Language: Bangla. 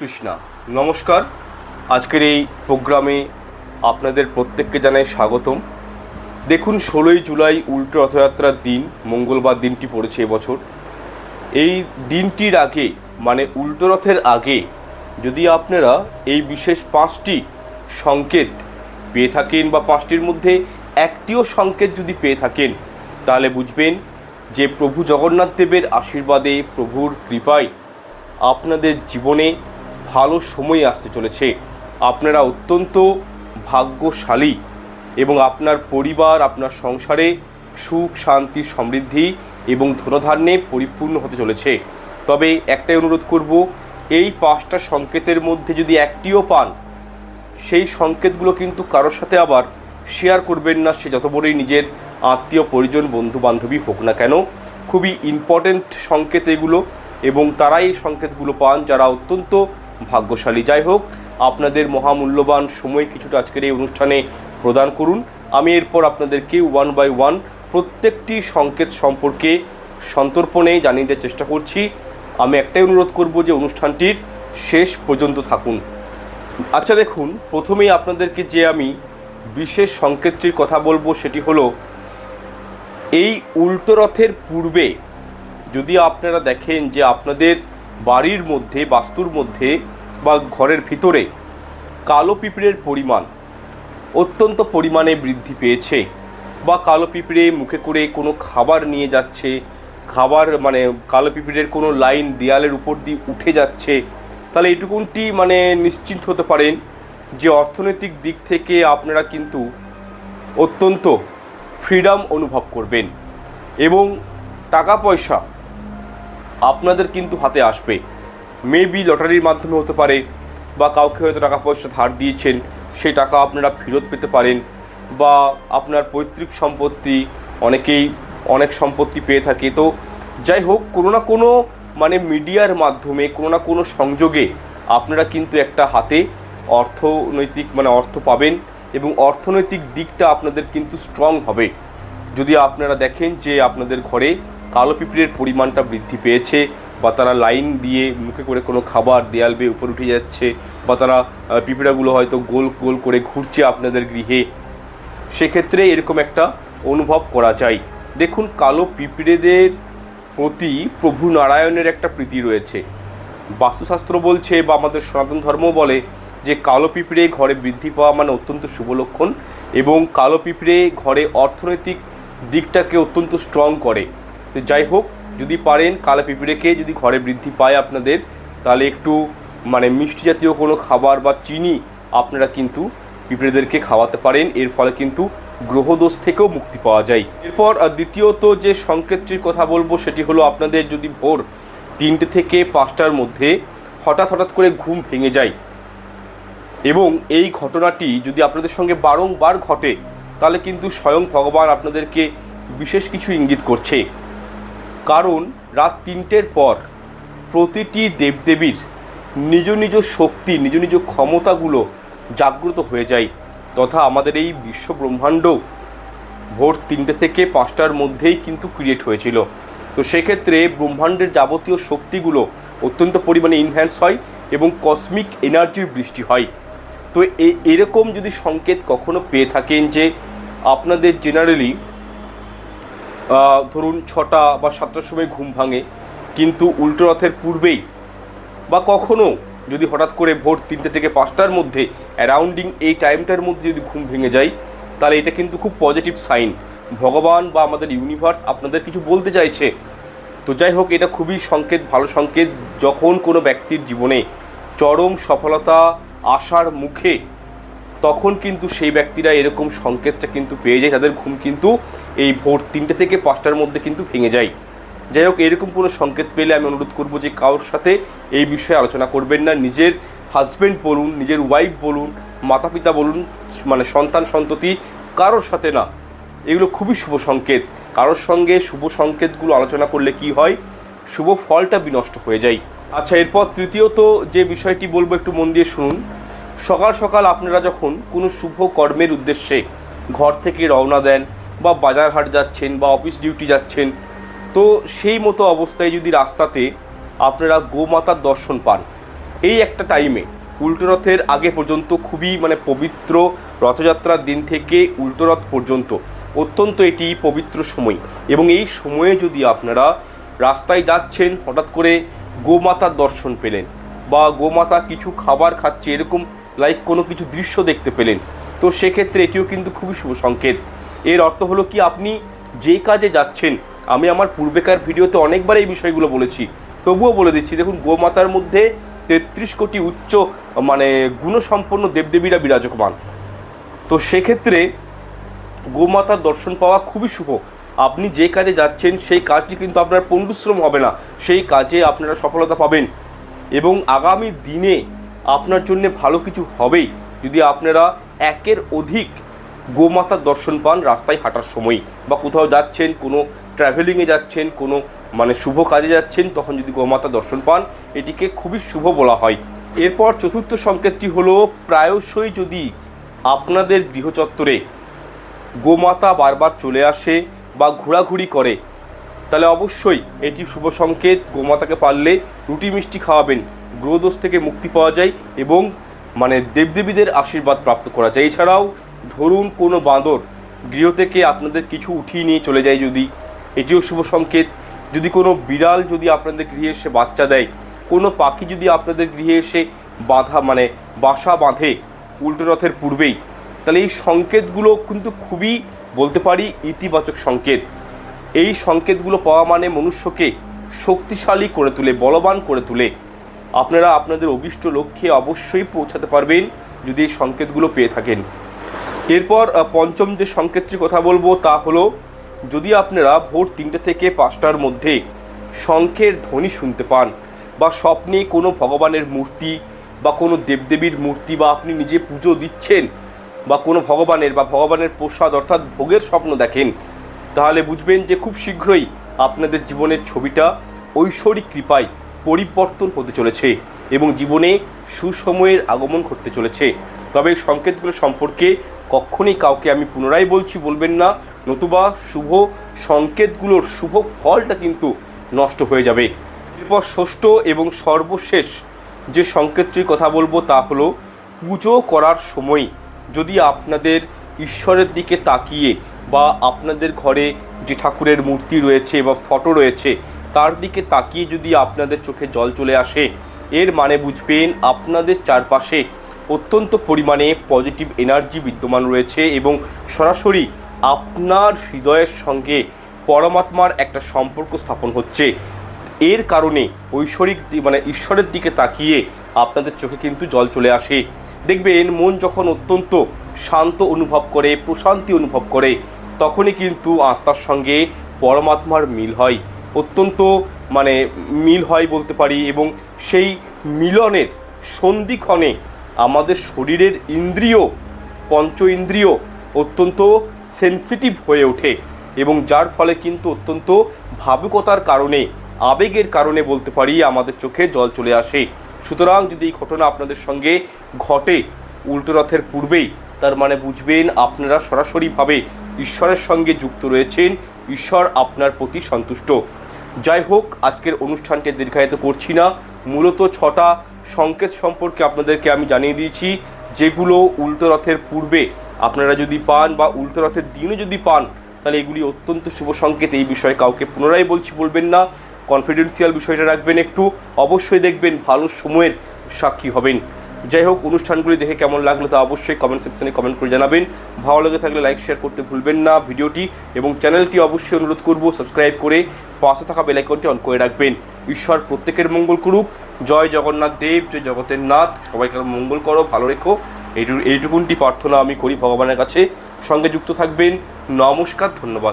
কৃষ্ণা। নমস্কার। আজকের এই প্রোগ্রামে আপনাদের প্রত্যেককে জানাই স্বাগতম। দেখুন, ষোলোই জুলাই উল্টো রথযাত্রার দিন, মঙ্গলবার দিনটি পড়েছে এবছর। এই দিনটির আগে মানে উল্টো রথের আগে, যদি আপনারা এই বিশেষ পাঁচটি সংকেত পেয়ে থাকেন বা পাঁচটির মধ্যে একটিও সংকেত যদি পেয়ে থাকেন, তাহলে বুঝবেন যে প্রভু জগন্নাথ দেবের আশীর্বাদে প্রভুর কৃপায় আপনাদের জীবনে ভালো সময় আসতে চলেছে। আপনারা অত্যন্ত ভাগ্যশালী এবং আপনার পরিবার, আপনার সংসারে সুখ, শান্তি, সমৃদ্ধি এবং ধনধান্যে পরিপূর্ণ হতে চলেছে। তবে একটাই অনুরোধ করব, এই পাঁচটা সংকেতের মধ্যে যদি একটিও পান, সেই সংকেতগুলো কিন্তু কারোর সাথে আবার শেয়ার করবেন না, সে যত বড়ই নিজের আত্মীয়, পরিজন বন্ধু বান্ধবী হোক না কেন, খুবই ইম্পর্ট্যান্ট সংকেত এগুলো এবং তারাই এই সংকেতগুলো পান যারা অত্যন্ত ভাগ্যশালী। যাই হোক, আপনাদের মহামূল্যবান সময় কিছুটা আজকের এই অনুষ্ঠানে প্রদান করুন। আমি এরপর আপনাদেরকে ওয়ান বাই ওয়ান প্রত্যেকটি সংকেত সম্পর্কে সন্তর্পণে জানিয়ে দেওয়ার চেষ্টা করছি। আমি একটাই অনুরোধ করব যে অনুষ্ঠানটির শেষ পর্যন্ত থাকুন। আচ্ছা দেখুন, প্রথমেই আপনাদেরকে যে আমি বিশেষ সংকেতটির কথা বলব সেটি হলো, এই উল্টো রথের পূর্বে যদি আপনারা দেখেন যে আপনাদের বাড়ির মধ্যে, বাস্তুর মধ্যে বা ঘরের ভিতরে কালো পিঁপড়ের পরিমাণ অত্যন্ত পরিমাণে বৃদ্ধি পেয়েছে বা কালো পিঁপড়ে মুখে করে কোনো খাবার নিয়ে যাচ্ছে, খাবার মানে কালো পিঁপড়ের কোনো লাইন দেয়ালের উপর দিয়ে উঠে যাচ্ছে। তাহলে এটুকুনটি মানে নিশ্চিন্ত হতে পারেন যে অর্থনৈতিক দিক থেকে আপনারা কিন্তু অত্যন্ত ফ্রিডম অনুভব করবেন এবং টাকা পয়সা আপনাদের কিন্তু হাতে আসবে। মেবি লটারির মাধ্যমে হতে পারে বা কাউকে হয়তো টাকা পয়সা ধার দিয়েছেন, সেই টাকা আপনারা ফেরত পেতে পারেন বা আপনার পৈতৃক সম্পত্তি অনেকেই অনেক সম্পত্তি পেয়ে থাকে। তো যাই হোক, কোনো না কোনো মানে মিডিয়ার মাধ্যমে, কোনো না কোনো সংযোগে আপনারা কিন্তু একটা হাতে অর্থনৈতিক মানে অর্থ পাবেন এবং অর্থনৈতিক দিকটা আপনাদের কিন্তু স্ট্রং হবে। যদি আপনারা দেখেন যে আপনাদের ঘরে কালো পিঁপড়ের পরিমাণটা বৃদ্ধি পেয়েছে বা তারা লাইন দিয়ে মুখে করে কোনো খাবার দেয়াল বেয়ে উপর উঠে যাচ্ছে বা তারা পিঁপড়াগুলো হয়তো গোল গোল করে ঘুরছে আপনাদের গৃহে। সেক্ষেত্রে এরকম একটা অনুভব করা যায়। দেখুন, কালো পিঁপড়েদের প্রতি প্রভু নারায়ণের একটা প্রীতি রয়েছে। বাস্তুশাস্ত্র বলছে বা আমাদের সনাতন ধর্ম বলে যে কালো পিঁপড়ে ঘরে বৃদ্ধি পাওয়া মানে অত্যন্ত শুভ লক্ষণ এবং কালো পিঁপড়ে ঘরে অর্থনৈতিক দিকটাকে অত্যন্ত স্ট্রং করে। তো যাই হোক যদি পারেন, কালো পিঁপড়েকে যদি ঘরে বৃদ্ধি পায় আপনাদের, তাহলে একটু মানে মিষ্টি জাতীয় কোনো খাবার বা চিনি আপনারা কিন্তু পিঁপড়েদেরকে খাওয়াতে পারেন। এর ফলে কিন্তু গ্রহদোষ থেকেও মুক্তি পাওয়া যায়। এরপর দ্বিতীয়ত যে সংকেতটির কথা বলব, সেটি হলো আপনাদের যদি ভোর তিনটে থেকে পাঁচটার মধ্যে হঠাৎ হঠাৎ করে ঘুম ভেঙে যায় এবং এই ঘটনাটি যদি আপনাদের সঙ্গে বারংবার ঘটে, তাহলে কিন্তু স্বয়ং ভগবান আপনাদেরকে বিশেষ কিছু ইঙ্গিত করছে। কারণ রাত তিনটের পর প্রতিটি দেবদেবীর নিজ নিজ শক্তি, নিজ নিজ ক্ষমতাগুলো জাগ্রত হয়ে যায় তথা আমাদের এই বিশ্ব ব্রহ্মাণ্ড ভোর তিনটে থেকে পাঁচটার মধ্যেই কিন্তু ক্রিয়েট হয়েছিল। তো সেক্ষেত্রে ব্রহ্মাণ্ডের যাবতীয় শক্তিগুলো অত্যন্ত পরিমাণে ইনহ্যান্স হয় এবং কসমিক এনার্জির বৃষ্টি হয়। তো এরকম যদি সংকেত কখনো পেয়ে থাকেন যে আপনাদের জেনারেলি ধরুন ছটা বা সাতটার সময় ঘুম ভাঙে, কিন্তু উল্টো রথের পূর্বেই বা কখনো যদি হঠাৎ করে ভোর তিনটে থেকে পাঁচটার মধ্যে অ্যারাউন্ডিং এই টাইমটার মধ্যে যদি ঘুম ভেঙে যায়, তাহলে এটা কিন্তু খুব পজিটিভ সাইন ভগবান বা আমাদের ইউনিভার্স আপনাদের কিছু বলতে চাইছে। তো যাই হোক, এটা খুবই সংকেত, ভালো সংকেত, যখন কোনো ব্যক্তির জীবনে চরম সফলতা আসার মুখে, তখন কিন্তু সেই ব্যক্তিরা এরকম সংকেতটা কিন্তু পেয়ে যায়, তাদের ঘুম কিন্তু এই ভোর তিনটে থেকে পাঁচটার মধ্যে কিন্তু ভেঙে যায়। যাই হোক, এরকম কোনো সংকেত পেলে আমি অনুরোধ করব যে কারোর সাথে এই বিষয়ে আলোচনা করবেন না। নিজের হাজব্যান্ড বলুন, নিজের ওয়াইফ বলুন মাতা পিতা বলুন মানে সন্তান, সন্ততি, কারোর সাথে না। এগুলো খুবই শুভ সংকেত। কারোর সঙ্গে শুভ সংকেতগুলো আলোচনা করলে কি হয়? শুভ ফলটা বিনষ্ট হয়ে যায়। আচ্ছা এরপর তৃতীয়ত যে বিষয়টি বলব একটু মন দিয়ে শুনুন। সকাল সকাল আপনারা যখন কোনো শুভ কর্মের উদ্দেশ্যে ঘর থেকে রওনা দেন বা বাজার হাট যাচ্ছেন বা অফিস ডিউটি যাচ্ছেন, তো সেই মতো অবস্থায় যদি রাস্তাতে আপনারা গোমাতার দর্শন পান, এই একটা টাইমে উল্টো রথের আগে পর্যন্ত খুবই মানে পবিত্র রথযাত্রার দিন থেকে উল্টো রথ পর্যন্ত অত্যন্ত এটি পবিত্র সময় এবং এই সময়ে যদি আপনারা রাস্তায় যাচ্ছেন, হঠাৎ করে গোমাতার দর্শন পেলেন বা গোমাতা কিছু খাবার খাচ্ছে, এরকম লাইক কোনো কিছু দৃশ্য দেখতে পেলেন, তো সেক্ষেত্রে এটিও কিন্তু খুবই শুভ সংকেত। এর অর্থ হলো কি, আপনি যে কাজে যাচ্ছেন, আমি আমার পূর্বেকার ভিডিওতে অনেকবার এই বিষয়গুলো বলেছি, তবুও বলে দিচ্ছি, দেখুন, গোমাতার মধ্যে তেত্রিশ কোটি উচ্চ মানে গুণসম্পন্ন দেবদেবীরা বিরাজমান। তো সেক্ষেত্রে গোমাতার দর্শন পাওয়া খুবই শুভ। আপনি যে কাজে যাচ্ছেন, সেই কাজটি কিন্তু আপনার পণ্ডুশ্রম হবে না, সেই কাজে আপনারা সফলতা পাবেন। এবং আগামী দিনে আপনার জন্য ভালো কিছু হবেই, যদি আপনারা একের অধিক গোমাতার দর্শন পান রাস্তায় হাঁটার সময় বা কোথাও যাচ্ছেন, কোনো ট্রাভেলিংয়ে যাচ্ছেন, কোনো মানে শুভ কাজে যাচ্ছেন, তখন যদি গোমাতা দর্শন পান, এটিকে খুবই শুভ বলা হয়। এরপর চতুর্থ সংকেতটি হলো, প্রায়শই যদি আপনাদের গৃহচত্বরে গোমাতা বারবার চলে আসে বা ঘোরাঘুরি করে, তাহলে অবশ্যই এটি শুভ সংকেত। গোমাতাকে পারলে রুটি, মিষ্টি খাওয়াবেন গ্রহদোষ থেকে মুক্তি পাওয়া যায় এবং মানে দেবদেবীদের আশীর্বাদ প্রাপ্ত করা যায়। এছাড়াও ধরুন কোনো বাঁদর গৃহ থেকে আপনাদের কিছু উঠিয়ে নিয়ে চলে যায় যদি, এটিও শুভ সংকেত। যদি কোনো বিড়াল যদি আপনাদের গৃহে এসে বাচ্চা দেয়, কোনো পাখি যদি আপনাদের গৃহে এসে বাঁধা মানে বাসা বাঁধে উল্টো রথের পূর্বেই, তাহলে এই সংকেতগুলো কিন্তু খুবই বলতে পারি ইতিবাচক সংকেত। এই সংকেতগুলো পাওয়া মানে মনুষ্যকে শক্তিশালী করে তুলে, বলবান করে তুলে। আপনারা আপনাদের অভিষ্ট লক্ষ্যে অবশ্যই পৌঁছাতে পারবেন যদি এই সংকেতগুলো পেয়ে থাকেন। এরপর পঞ্চম যে সংকেতটির কথা বলব তা হলো, যদি আপনারা ভোর তিনটে থেকে পাঁচটার মধ্যে শঙ্খের ধ্বনি শুনতে পান বা স্বপ্নে কোনো ভগবানের মূর্তি বা কোনো দেবদেবীর মূর্তি বা আপনি নিজে পুজো দিচ্ছেন বা কোনো ভগবানের বা ভগবানের প্রসাদ অর্থাৎ ভোগের স্বপ্ন দেখেন, তাহলে বুঝবেন যে খুব শীঘ্রই আপনাদের জীবনের ছবিটা ঐশ্বরিক কৃপায় পরিবর্তন হতে চলেছে এবং জীবনে সুসময়ের আগমন ঘটতে চলেছে। তবে সংকেতগুলো সম্পর্কে কখনই কাউকে আমি পুনরায় বলছি, বলবেন না। নতুবা শুভ সংকেতগুলোর শুভ ফলটা কিন্তু নষ্ট হয়ে যাবে। এরপর ষষ্ঠ এবং সর্বশেষ যে সংকেতটির কথা বলব তা হলো পুজো করার সময় যদি আপনাদের ঈশ্বরের দিকে তাকিয়ে বা আপনাদের ঘরে যে ঠাকুরের মূর্তি রয়েছে বা ফটো রয়েছে, তার দিকে তাকিয়ে যদি আপনাদের চোখে জল চলে আসে, এর মানে বুঝবেন আপনাদের চারপাশে অত্যন্ত পরিমাণে পজিটিভ এনার্জি বিদ্যমান রয়েছে এবং সরাসরি আপনার হৃদয়ের সঙ্গে পরমাত্মার একটা সম্পর্ক স্থাপন হচ্ছে। এর কারণে ঐশ্বরিক মানে ঈশ্বরের দিকে তাকিয়ে আপনাদের চোখে কিন্তু জল চলে আসে। দেখবেন মন যখন অত্যন্ত শান্ত অনুভব করে, প্রশান্তি অনুভব করে, তখনই কিন্তু আত্মার সঙ্গে পরমাত্মার মিল হয়। অত্যন্ত মানে মিল হয় বলতে পারি এবং সেই মিলনের সন্ধিক্ষণে আমাদের শরীরের ইন্দ্রিয়, পঞ্চ ইন্দ্রিয় অত্যন্ত সেন্সিটিভ হয়ে ওঠে এবং যার ফলে কিন্তু অত্যন্ত ভাবুকতার কারণে, আবেগের কারণে বলতে পারি আমাদের চোখে জল চলে আসে। সুতরাং যদি এই ঘটনা আপনাদের সঙ্গে ঘটে উল্টো রথের পূর্বেই, তার মানে বুঝবেন আপনারা সরাসরিভাবে ঈশ্বরের সঙ্গে যুক্ত রয়েছেন, ঈশ্বর আপনার প্রতি সন্তুষ্ট। যাই হোক, আজকের অনুষ্ঠানকে দীর্ঘায়িত করছি না। মূলত ছটা সংকেত সম্পর্কে আপনাদেরকে আমি জানিয়ে দিয়েছি, যেগুলো উল্টো রথের পূর্বে আপনারা যদি পান বা উল্টো রথের দিনে যদি পান, তাহলে এগুলি অত্যন্ত শুভ সংকেত। এই বিষয়ে কাউকে পুনরায় বলছি, বলবেন না। কনফিডেন্সিয়াল বিষয়টা রাখবেন একটু। অবশ্যই দেখবেন ভালো সময়ের সাক্ষী হবেন। যাই হোক, অনুষ্ঠানগুলি দেখে কেমন লাগল তা অবশ্যই কমেন্ট সেকশনে কমেন্ট করে জানাবেন। ভালো লেগে থাকলে লাইক শেয়ার করতে ভুলবেন না ভিডিওটি এবং চ্যানেলটি অবশ্যই অনুরোধ করব সাবস্ক্রাইব করে পাশে থাকা বেলাইকনটি অন করে রাখবেন। ঈশ্বর প্রত্যেকের মঙ্গল করুক। জয় জগন্নাথ দেব, জয় জগতের নাথ। সবাইকে মঙ্গল করো, ভালো রেখো। এইটু, এইটুকুনটি প্রার্থনা আমি করি ভগবানের কাছে। সঙ্গে যুক্ত থাকবেন। নমস্কার, ধন্যবাদ।